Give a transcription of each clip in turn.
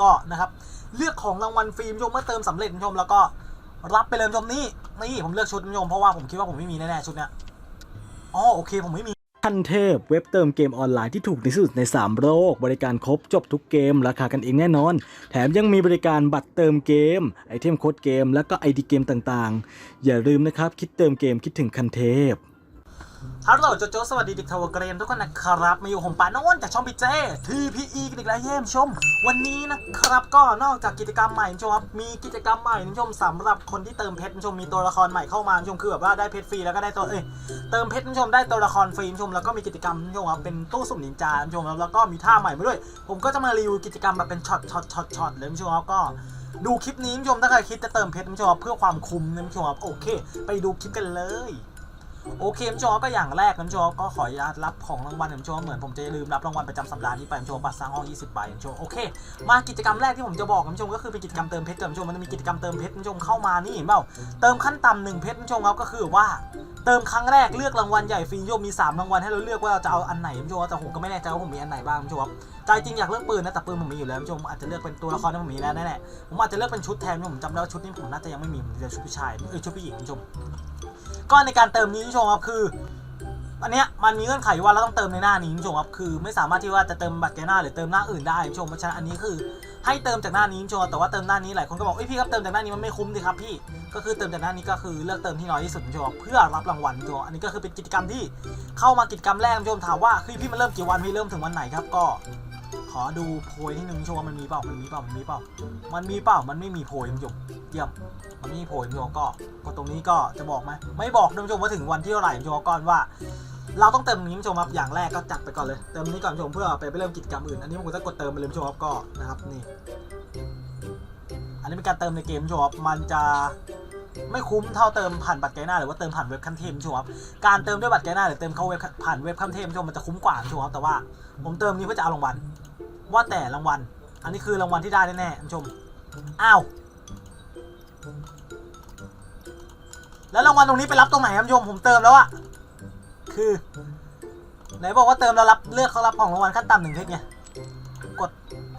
ก็นะครับ เลือกของรางวัลฟรีผู้ชมเมื่อเติมสำเร็จผู้ชมแล้วก็รับไปเลยผู้ชมนี่นี่ผมเลือกชุดผู้ชมเพราะว่าผมคิดว่าผมไม่มีแน่ๆชุดเนี้ยอ๋อโอเคผมไม่มีขั้นเทพเว็บเติมเกมออนไลน์ที่ถูกที่สุดใน 3 โลก บริการครบจบทุกเกม ราคากันเองแน่นอน แถมยังมีบริการบัตรเติมเกม ไอเทมโค้ดเกม และก็ไอดีเกมต่างๆ อย่าลืมนะครับ คิดเติมเกมคิดถึงคันเทพ ฮัลโหลโจโจสวัสดีเด็กทาวเกรมทุกคนนะครับ มาอยู่ผมปานนจากช่องพีเจ TPE กันอีกแล้วเยี่ยมชม วันนี้นะครับก็นอกจากกิจกรรมใหม่ชมครับมีกิจกรรมใหม่คุณผู้ชมสำหรับคนที่เติมเพชรชมมีตัวละครใหม่เข้ามาชมคือแบบว่าได้เพชรฟรีแล้วก็ได้ตัวเอ้ยเติมเพชรคุณผู้ชมได้ตัวละครฟรีชมแล้วก็มีกิจกรรมคุณผู้ชมครับเป็นตู้สุ่มนินจาคุณผู้ชมแล้วก็มีท่าใหม่มาด้วย ผมก็จะมารีวิวกิจกรรมแบบเป็นช็อตช็อตช็อตช็อตเลยชมครับก็ดูคลิปนี้คุณผู้ชมถ้าใครคิดจะเติมเพชรคุณผู้ชมเพื่อความคุ้มนะคุณผู้ชมครับโอเค ไปดูคลิปกันเลย โอเคคุณผู้ชมก็อย่างแรกคุณผู้ชมก็ขออนุญาตรับของรางวัลคุณผู้ชมเหมือนผมจะลืมรับรางวัลประจำสัปดาห์นี้ไปคุณผู้ชมบัตรสร้างห้อง 20 ใบคุณผู้ชมโอเค มากิจกรรมแรกที่ผมจะบอกคุณผู้ชมก็คือเป็นกิจกรรมเติมเพชรคุณผู้ชมมันจะมีกิจกรรมเติมเพชรคุณผู้ชมเข้ามานี่เห็นเปล่าเติมขั้นต่ำหนึ่งเพชรคุณผู้ชมครับก็คือว่าเติมครั้งแรกเลือกรางวัลใหญ่ฟรีคุณผู้ชมมีสามรางวัลให้เราเลือกว่าเราจะเอาอันไหนคุณผู้ชมแต่ผมก็ไม่แน่ใจว่าผมมีอันไหนบ้างคุณผู้ชมใจจริงอยากเลือกปืนนะแต่ปืนผมมีอยู่แล้วคุณผู้ชมอาจจะเลือกเป็นตัวละครที่ผมมีแล้วแน่ๆผมอาจจะเลือกเป็นชุดแทนผมจำได้ว่าชุดนี้ผมน่าจะยังไม่มีผมจะชุดผู้ชายเออชุดผู้หญิงคุณผู้ชม ก็ในการเติมนี้คุณผู้ชมครับคืออันเนี้ยมันมีเงื่อนไขว่าเราต้องเติมในหน้านี้คุณผู้ชมครับคือ ไม่สามารถที่ว่าจะเติมบัตรแกหน้าหรือเติมหน้าอื่นได้คุณผู้ชมเพราะฉะนั้นอันนี้คือให้เติมจากหน้านี้คุณผู้ชมแต่ว่าเติมหน้านี้หลายคนก็บอกเอ้ยพี่ครับเติมจากหน้านี้มันไม่คุ้มดิครับพี่ก็คือเติมจากหน้านี้ก็คือเลือกเติมที่น้อยที่สุดคุณผู้ชมเพื่อรับรางวัลคุณผู้ชมอันนี้ก็คือเป็นกิจกรรมที่เข้ามากิจกรรมแรกคุณผู้ชมถามว่าเฮ้ยพี่มันเริ่มกี่วันพี่เริ่มถึงวันไหนครับก็ ขอดูโพยที่หนึ่งชมว่ามันมีเปล่า มันมีเปล่า มันมีเปล่า มันมีเปล่า มันไม่มีโพยคุณผู้ชมเยี่ยมมันไม่มีโพยคุณผู้ชมก็ ก็ตรงนี้ก็จะบอกไหมไม่บอกนะคุณผู้ชมว่าถึงวันที่เท่าไหร่คุณผู้ชมก่อนว่า เราต้องเติมนี้คุณผู้ชมครับ อย่างแรกก็จัดไปก่อนเลย เติมนี้ก่อนคุณผู้ชมเพื่อไปไปเริ่มกิจกรรมอื่น อันนี้ผมจะกดเติมไปเลยคุณผู้ชมครับก็นะครับนี่ อันนี้เป็นการเติมในเกมคุณผู้ชมครับมันจะ ไม่คุ้มเท่าเติมผ่านบัตรไกหน้าหรือว่าเติมผ่านเว็บคันเทมชมครับการเติมด้วยบัตรไกหน้าหรือเติมเข้าเว็บผ่านเว็บคันเทมคุณผู้ชมมันจะคุ้มกว่าชมครับแต่ว่าผมเติมนี้เพื่อจะเอารางวัลว่าแต่รางวัลอันนี้คือรางวัลที่ได้แน่ๆคุณผู้ชมอ้าวแล้วรางวัลตรงนี้ไปรับตรงไหนครับคุณผู้ชมผมเติมแล้วอะคือไหนบอกว่าเติมแล้วรับเลือกเขารับของรางวัลขั้นต่ำหนึ่งเพชรไงกด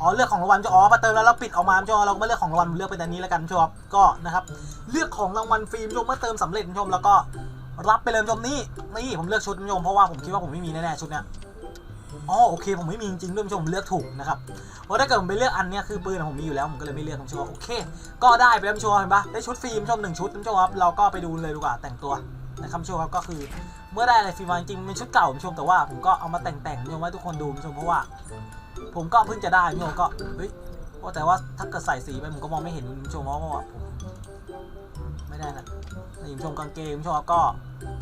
อ๋อเลือกของรางวัลจะอ๋อมาเติมแล้วเราปิดออกมาชมเราก็ไม่เลือกของรางวัลเลือกเป็นอันนี้แล้วกันชมก็นะครับเลือกของรางวัลฟรีคุณผู้ชมเมื่อเติมสำเร็จคุณผู้ชมแล้วก็รับไปเลยคุณผู้ชมนี่นี่ผมเลือกชุดคุณผู้ชมเพราะว่าผมคิดว่าผมไม่มีแน่ๆชุดเนี้ยอ๋อโอเคผมไม่มีจริงๆด้วยคุณผู้ชมเลือกถูกนะครับเพราะถ้าเกิดผมไปเลือกอันเนี้ยคือปืนผมมีอยู่แล้วผมก็เลยไม่เลือกคุณผู้ชมโอเค ก็ได้ไปแล้วคุณผู้ชมเห็นปะได้ชุดฟรีคุณผู้ชมหนึ่งชุดชมครับเราก็ไปดูเลยดีกว่าแต่งตัวนะครับชมครับก็คือเมื่อได้อะไรฟรีมจริงๆเป็นชุดเก่าผมชมแต่ว่าผมก็เอามาแต่งๆชมให้ทุกคนดูชมเพราะว่า ผมก็เพิ่งจะได้ชมก็เฮ้ยว่าแต่ว่าถ้าเกิดใส่สีไปผมก็มองไม่เห็นชมเพราะว่าผมไม่ได้นะนี่ชมกางเกงชมก็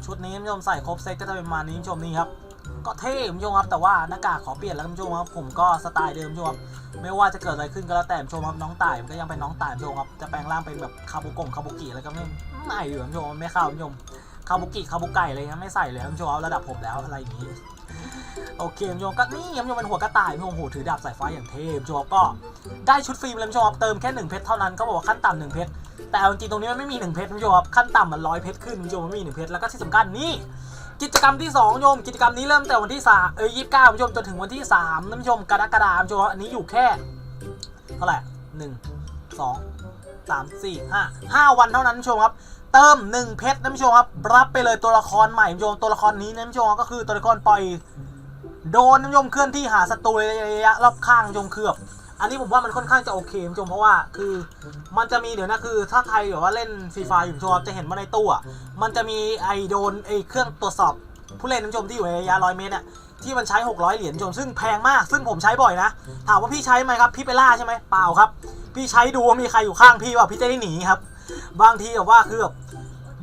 ชุดนี้ชมใส่ครบเซ็ตก็จะเป็นมาณนี้ชมนี่ครับก็เท่ชมครับแต่ว่าหน้ากากขอเปลี่ยนแล้วชมครับผมก็สไตล์เดิมชมครับไม่ว่าจะเกิดอะไรขึ้นก็แล้วแต่ชมครับน้องต่ายมันก็ยังเป็นน้องต่ายชมครับจะแปลงร่างเป็นแบบคาบุกงคาบุกิอะไรก็ไม่ไม่อยู่ชมไม่เข้าชมคาบุกิคาบุไก่อะไรเงี้ยไม่ใส่เลยคุณผู้ชมเอาระดับผมแล้วอะไรอย่างนี้ โอเคคุณผู้ชมก็นี่คุณผู้ชมเป็นหัวกระต่ายคุณผู้ชมโหถือดาบสายฟ้าอย่างเทพคุณผู้ชมก็ได้ชุดฟรีมเลยมครับเติมแค่หนึ่งเพชรเท่านั้นเขาบอกว่าขั้นต่ำหนึ่งเพชรแต่เอาจริงๆตรงนี้มันไม่มีหนึ่งเพชรคุณผู้ชมครับขั้นต่ำมันร้อยเพชรขึ้นคุณผู้ชมมันไม่มีหนึ่งเพชรแล้วก็ที่สำคัญนี่กิจกรรมที่สองคุณผู้ชมกิจกรรมนี้เริ่มแต่วันที่สามเอ้ยยี่สิบเก้าคุณผู้ชมจนถึงวันที่สามคุณผู้ชมกรกฎาคมคุณผู้ชมอันนี้อยู่แค่ เท่าไหร่หนึ่งสอง สามสี่ห้าห้าวันเท่านั้นคุณผู้ชมครับ เติม1เพชรนะผู้ชมครับ รับไปเลยตัวละครใหม่ผู้ชมตัวละครนี้นะผู้ชมก็คือตัวละครปล่อยโดนนะผู้ชมเคลื่อนที่หาศัตรูระยะรอบข้างผู้ชมคือแบบอันนี้ผมว่ามันค่อนข้างจะโอเคผู้ชมเพราะว่าคือมันจะมีเดี๋ยวนะคือ ถ้าใครแบบว่าเล่นฟรีไฟอยู่ผู้ชมจะเห็นว่าในตู้อะมันจะมีไอโดนไอเครื่องตรวจสอบ ผู้เล่นนะผู้ชมที่อยู่ในระยะร้อยเมตรเนี่ยที่มันใช้ 600 เหรียญผู้ชมซึ่งแพงมาก ซึ่งผมใช้บ่อยนะ ถามว่าพี่ใช้ไหมครับพี่ไปล่าใช่ไหมเปล่าครับ พี่ใช้ดูว่ามีใครอยู่ข้างพี่ว่าพี่จะได้หนีครับ บางทีแบบว่าคือแบบ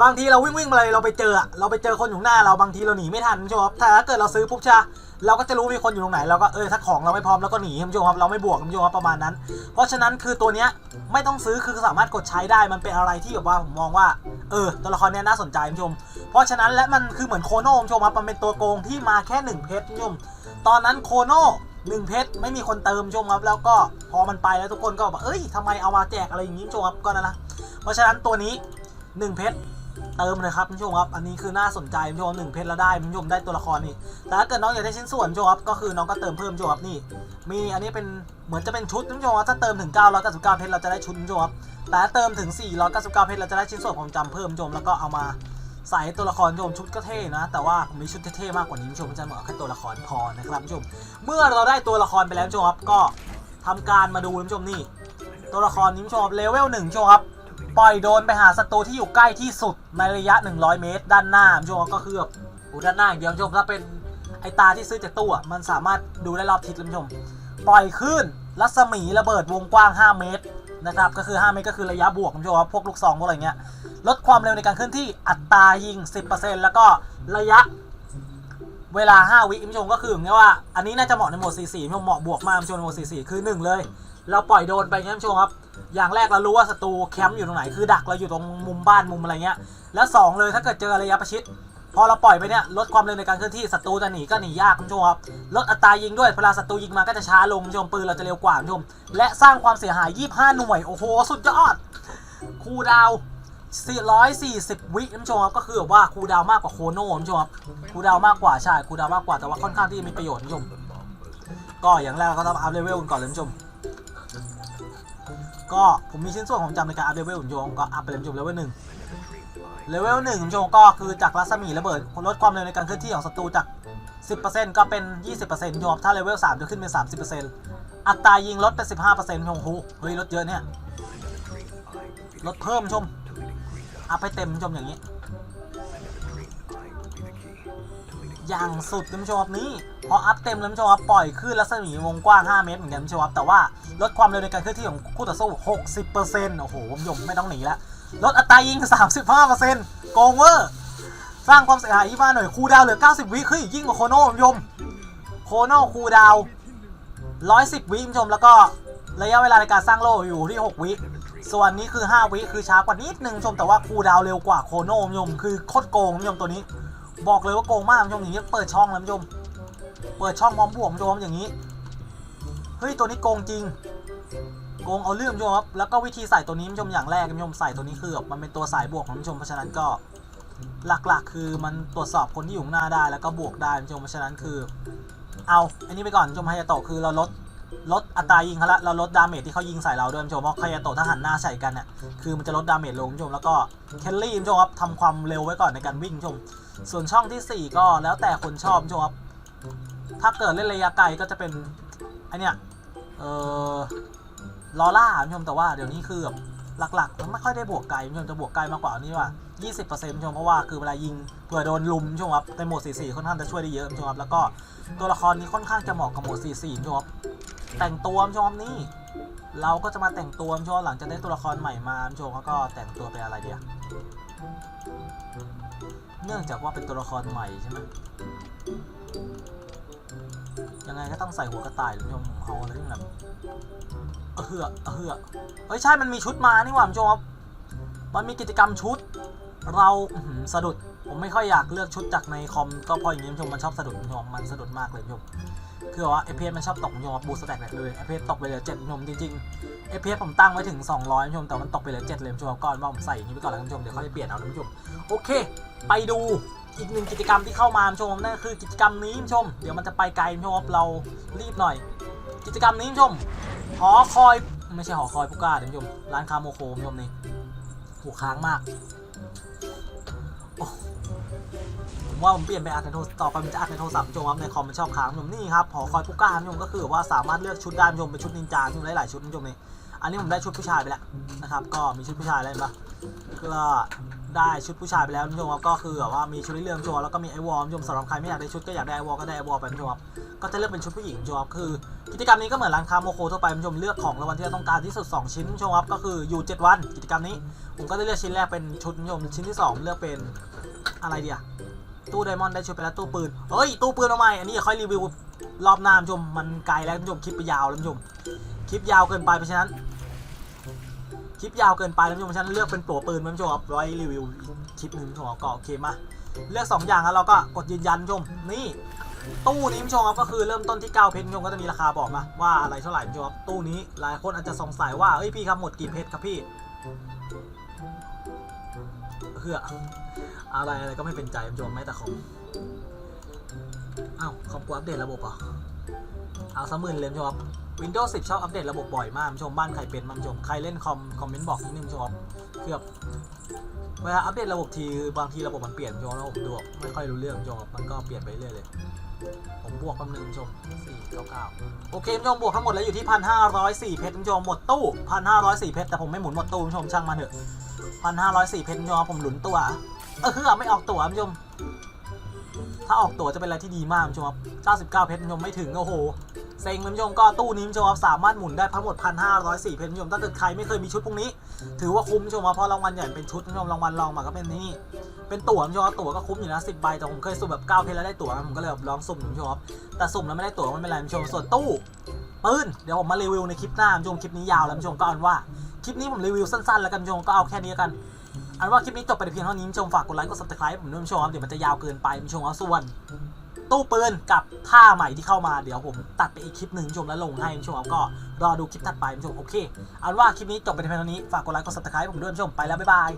บางทีเราวิ่งวิ่งมาเลยเราไปเจอเราไปเจอคนอยู่หน้าเราบางทีเราหนีไม่ทันคุณผู้ชมครับถ้าเกิดเราซื้อปุ๊บช่ปะเราก็จะรู้มีคนอยู่ตรงไหนเราก็เออถ้าของเราไม่พร้อมเราก็หนีคุณผู้ชมครับเราไม่บวกคุณผู้ชมครับประมาณนั้น เพราะฉะนั้นคือตัวเนี้ยไม่ต้องซื้อคือสามารถกดใช้ได้มันเป็นอะไรที่แบบว่าผมมองว่า เออตัวละครเนี้ยน่าสนใจคุณผู้ชม เพราะฉะนั้นและมันคือเหมือนโคโน่คุณผู้ชมครับมันเป็นตัวโกงที่มาแค่หนึ่งเพชรคุณผู้ชมตอนนั้นโคโน่หนึ่งเพชรไม่มีคนเติมคุณผู้ชมครับแล้วก็พอมันไปแล้วทุกคนก็บอกเอ้ยทำไมเอามาแจกอะไรอย่างนี้คุณผู้ชมครับก็นั่นละเพราะฉะนั้นตัวนี้หนึ่งเพชร เติมเลยครับคุณผู้ชมครับอันนี้คือน่าสนใจคุณผู้ชมหนึ่งเพชรแล้วได้คุณผู้ชมได้ตัวละครนี่แต่ถ้าเกิดน้องอยากได้ชิ้นส่วนคุณผู้ชมครับก็คือน้องก็เติมเพิ่มคุณผู้ชมครับนี่ มีอันนี้เป็นเหมือนจะเป็นชุดคุณผู้ชมครับถ้าเติมถึง999เพชรเราจะได้ชุดคุณผู้ชมครับแต่ถ้าเติมถึง 499เพชรเราจะได้ชิ้นส่วนความจำเพิ่มคุณผู้ชมแล้วก็เอามาใส่ตัวละครคุณผู้ชมชุดก็เท่นะ แต่ว่าผมมีชุดเท่ๆมากกว่านี้คุณผู้ชมจะเหมาะแค่ตัวละครพอนะครับคุณผู้ชม เมื่อเราได้ตัวละครไปแล้วคุณผู้ชมครับก็ทำการมาดูคุณผู้ชมนี่ ตัวละครนี้คุณผู้ชมเลเวลหนึ่งคุณผู้ชมครับ ปล่อยโดนไปหาศัตรูที่อยู่ใกล้ที่สุดในระยะ 100 เมตร ด้านหน้าคุณผู้ชมก็คือแบบโอ้ด้านหน้าอย่างเดียวคุณผู้ชมถ้าเป็นไอตาที่ซื้อจากตู้อะมันสามารถดูได้รอบทิศเลยคุณผู้ชม ปล่อยขึ้นรัศมีระเบิดวงกว้าง 5 เมตรนะครับก็คือ 5 เมตรก็คือระยะบวกคุณผู้ชมครับพวกลูกซองพวกอะไรเงี้ยลดความเร็วในการเคลื่อนที่อัตรายิง 10%แล้วก็ระยะเวลา 5 วิคุณผู้ชมก็คืออย่างเงี้ยว่าอันนี้น่าจะเหมาะในโหมด 44คุณผู้ชมเหมาะบวกมากคุณผู้ชมในโหมด 44 คือ 1 เลย เราปล่อยโดนไปเนี่ยคุณผู้ชมครับ อย่างแรกเรารู้ว่าศัตรูแคมป์อยู่ตรงไหนคือดักเราอยู่ตรงมุมบ้านมุมอะไรเงี้ย แล้ว 2 เลยถ้าเกิดเจอระยะประชิด พอเราปล่อยไปเนี่ยลดความเร็วในการเคลื่อนที่ศัตรูจะหนีก็หนียากคุณผู้ชมครับลดอัตรายิงด้วยเวลาศัตรูยิงมาก็จะช้าลงคุณผู้ชมปืนเราจะเร็วกว่าคุณผู้ชมและสร้างความเสียหาย 25 หน่วยโอ้โหสุดยอดคูดาว440 วิคุณผู้ชมครับก็คือแบบว่าคูดาวมากกว่าโคโน่คุณผู้ชมครับคูดาวมากกว่าใช่คูดาวมากกว่าแต่ว่าค่อนข้างที่จะมีประโยชน์คุณผู้ชมก็อย่างแรกเราก็ต้องอัพเลเวลกันก่อนเลยคุณผู้ชม ก็ผมมีชิ้นส่วนของจำในการอัพเลเวลคุณผู้ชมก็อัพไปเลยคุณผู้ชมเลเวลหนึ่งเลเวลหนึ่งคุณผู้ชมก็คือจากรัศมีระเบิดลดความเร็วในการเคลื่อนที่ของศัตรูจาก 10%ก็เป็น 20%ยอมถ้าเลเวล3จะขึ้นเป็น 30%อัตรายิงลดเป็น15%คุณผู้ชมฮู้เฮ้ยลดเยอะเนี่ยลดเพิ่มคุณผู้ชมอัพให้เต็มคุณผู้ชมอย่างนี้ อย่างสุดคุณผู้ชมครับนี่พออัพเต็มแล้วคุณผู้ชมครับปล่อยขึ้นรัศมีวงกว้าง 5 เมตรเหมือนกันคุณผู้ชมครับแต่ว่าลดความเร็วในการเคลื่อนที่ของคู่ต่อสู้ 60%โอ้โหผู้ชมไม่ต้องหนีล้วลดอัตรายิง 35%โกงเวอร์สร้างความเสียหายยี่ห้าหน่อยคูดาวเหลือ 90 วิเฮ้ยยิ่งกว่าโคโน่คุณผู้ชมโคโน่คูดาว 110 วิคุณผู้ชมแล้วก็ระยะเวลาในการสร้างโล่อยู่ที่ 6 วิส่วนนี้คือ 5 วิคือช้ากว่านิดนึงชมแต่ว่าคูดาวเร็วกว่าโคโน่คุณผู้ชมคือโคตรโกงคุณผู้ชมตัวนี้ บอกเลยว่าโกงมากคุณผู้ชมอย่างนี้เปิดช่องแล้วคุณผู้ชมเปิดช่องพร้อมบวกคุณผู้ชมอย่างนี้เฮ้ยตัวนี้โกงจริงโกงเอาเรื่องคุณผู้ชมครับแล้วก็วิธีใส่ตัวนี้คุณผู้ชมอย่างแรกคุณผู้ชมใส่ตัวนี้คือแบบมันเป็นตัวสายบวกของคุณผู้ชมเพราะฉะนั้นก็หลักๆ คือมันตรวจสอบคนที่อยู่หน้าได้แล้วก็บวกได้คุณผู้ชมเพราะฉะนั้นคือ เอาอันนี้ไปก่อนคุณผู้ชมฮายาโตะคือเราลด ลดอัตรายิงเขาละเราลดดาเมจที่เขายิงใส่เราด้วยคุณผู้ชมเพราะฮายาโตะถ้าหันหน้าใส่กันเนี่ยคือมันจะลดดาเมจลงคุณผู้ชมแล้วก็แคลรี่คุณผู้ชมครับทำความเร็วไว้ก่อนในการวิ่งคุณผู้ชม ส่วนช่องทีสี่ 4 ก็แล้วแต่คนชอบคุณผู้ชมครับถ้าเกิดเล่นระยะไกลก็จะเป็นไอเนี้ยเออลอล่าคุณผู้ชมแต่ว่าเดี๋ยวนี้คือแบบหลักๆมันไม่ค่อยได้บวกไกลคุณผู้ชมจะบวกไกลมากกว่านี่ว่า 20%คุณผู้ชมเพราะว่าคือเวลายิงเผื่อโดนลุมคุณผู้ชมครับในโหมด 44 ค่อนข้างจะช่วยได้เยอะคุณผู้ชมครับแล้วก็ตัวละครนี้ค่อนข้างจะเหมาะกับโหมด 44คุณผู้ชมครับ แต่งตัวคุณผู้ชมนี่ เราก็จะมาแต่งตัวคุณผู้ชมหลังจากได้ตัวละครใหม่มาชมเขาก็แต่งตัวเป็นอะไรเดียวเนื่องจากว่าเป็นตัวละครใหม่ใช่ไหมยังไงก็ต้องใส่หัวกระต่ายชมเอาอะไรที่แบบเออเหือกเออเหือกเฮ้ยใช่มันมีชุดมานี่หว่าชมครับมันมีกิจกรรมชุด เราสะดุด ผมไม่ค่อยอยากเลือกชุดจากในคอมก็เพราะอย่างนี้คุณผู้ชมมันชอบสะดุดคุณผู้ชมมันสะดุดมากเลยคุณผู้ชมคือว่า FPS มันชอบตกคุณผู้ชมบูสแต็กเลย FPS ตกไปเหลือ7คุณผู้ชมจริงๆ FPS ผมตั้งไว้ถึง 200คุณผู้ชมแต่มันตกไปเหลือ7เลยคุณผู้ชมก่อนว่าผมใส่อย่างนี้ไปก่อนแล้วคุณผู้ชมเดี๋ยวเขาจะเปลี่ยนเอาคุณผู้ชมโอเค ไปดูอีกหนึ่งกิจกรรมที่เข้ามาคุณผู้ชมนั่นคือกิจกรรมนี้คุณผู้ชม เดี๋ยวมันจะไปไกลคุณผู้ชมเรารีบหน่อย กิจกรรมนี้คุณผู้ชมหอคอยไม่ใช่หอคอยผู้กล้าเดี๋ยวคุณผู้ชมร้านคาโมโคชมนี่หูค้างมาก ผมว่าผมเปลี่ยนไปอัดในโทรต่อไปมันจะอัดในโทรศัพท์ชมครับในคอมมันชอบค้างผมนี่ครับหอคอยผู้กล้าคุณผู้ชมก็คือว่าสามารถเลือกชุดได้คุณผู้ชมเป็นชุดนินจาคุณผู้ชมได้หลายชุดคุณผู้ชมนี่อันนี้ผมได้ชุดผู้ชายไปแล้วนะครับ ก็มีชุดผู้ชายอะไรบ้างก็ได้ชุดผู้ชายไปแล้วคุณผู้ชมครับก็คือแบบว่ามีชุดเรื่องคุณผู้ชมแล้วก็มีไอวอลคุณผู้ชมสำหรับใครไม่อยากได้ชุดก็อยากได้ไอวอลก็ได้ไอวอลไปคุณผู้ชมครับก็จะเลือกเป็นชุดผู้หญิงจอบคือ กิจกรรมนี้ก็เหมือนร้านค้าโมโคทั่วไปคุณผู้ชมเลือกของรางวัลที่เราต้องการที่สุด 2 ชิ้นคุณผู้ชมครับก็คืออยู่ 7 วัน กิจกรรมนี้ ผมก็ได้เลือกชิ้นแรกเป็นชุดคุณผู้ชมชิ้นที่ 2 เลือกเป็นอะไรเดีย ตู้ไดมอนด์ได้ชุดไปแล้วตู้ปืน เฮ้ย ตู้ปืนเอาใหม่อันนี้ค่อยรีวิวรอบหน้าคุณผู้ชม มันไกลแล้วคุณผู้ชมคลิปไปยาวแล้วคุณผู้ชม คลิปยาวเกินไปเพราะฉะนั้น คลิปยาวเกินไปแล้วคุณผู้ชมเพราะฉะนั้นเลือกเป็นตัวปืนคุณผู้ชมครับไว้รีวิวคลิปหนึ่งคุณผู้ชมก็โอเคมา เลือกสองอย่างแล้วเราก็กดยืนยันคุณผู้ชม นี่ ตู้นี้คุณผู้ชมครับก็คือเริ่มต้นที่9เพชรคุณผู้ชมก็จะมีราคาบอกมาว่าอะไรเท่าไหร่คุณผู้ชมครับตู้นี้หลายคนอาจจะสงสัยว่าเอ้ยพี่ครับหมดกี่เพชรครับพี่เฮือ อะไรอะไรก็ไม่เป็นใจคุณผู้ชมแม้แต่คอมอ้าวคอมกูอัปเดตระบบเหรอเอาสมื่นเลยคุณผู้ชมครับ Windows 10ชอบอัปเดตระบบบ่อยมากชมบ้านใครเป็นบ้างคุณผู้ชมใครเล่นคอมคอมเมนต์บอกนิดนึงชมคลือบเวลาอัปเดตระบบทีบางทีระบบมันเปลี่ยนคุณผู้ชมแล้วผมดูไม่ค่อยรู้เรื่องชมครับมันก็เปลี่ยนไปเรื่อยเลยผมบวกแป๊บนึงคุณผู้ชม499โอเคคุณผู้ชมบวกทั้งหมดแล้วอยู่ที่1,504เพชรคุณผู้ชมหมดตู้1,504เพชรแต่ผมไม่หมุนหมดตู้คุณผู้ชมช่างมันเถอะ1,504เพชรคุณผู้ชมผมหลุนตัว เออคือไม่ออกตั๋วคุณผู้ชม ถ้าออกตั๋วจะเป็นอะไรที่ดีมากคุณผู้ชมครับ99 เพชรคุณผู้ชมไม่ถึงโอ้โหเซ็งคุณผู้ชมก็ตู้นี้คุณผู้ชมครับสามารถหมุนได้ทั้งหมด 1,504 เพชรคุณผู้ชมถ้าเกิดใครไม่เคยมีชุดพวกนี้ ถือว่าคุ้มคุณผู้ชมครับเพราะรางวัลใหญ่เป็นชุดคุณผู้ชมรางวัลรองมาก็เป็นนี่เป็นตั๋วคุณผู้ชมครับตั๋วก็คุ้มอยู่นะ10ใบแต่ผมเคยสุ่มแบบ9เพชรแล้วได้ตั๋วผมก็เลยแบบลองสุ่มคุณผู้ชมครับแต่สุ่มแล้วไม่ได้ตั๋วไม่เป็นไรคุณผู้ชมส่วนตู้ปืนเดี๋ยวผมมารีวิวในคลิปหน้าคุณผู้ชมคลิปนี้ยาวแล้วคุณผู้ชมก็เอาว่าคลิปนี้ผมรีวิวสั้นๆแล้วกันคุณผู้ชมก็เอาแค่นี้กัน อันว่าคลิปนี้จบไปเพียงเท่านี้ผู้ชมฝากกดไลค์กดซับสไครป์ผมด้วยผู้ชมครับเดี๋ยวมันจะยาวเกินไปผู้ชมครับส่วน ตู้ปืนกับท่าใหม่ที่เข้ามาเดี๋ยวผมตัดไปอีกคลิปหนึ่งผู้ชมแล้วลงให้ผู้ชมครับก็รอดูคลิปถัดไปผู้ชมโอเคเอาเป็นว่าคลิปนี้จบไปเพียงเท่านี้ฝากกดไลค์กดซับสไครป์ผมด้วยคุณผู้ชมไปแล้วบ๊ายบาย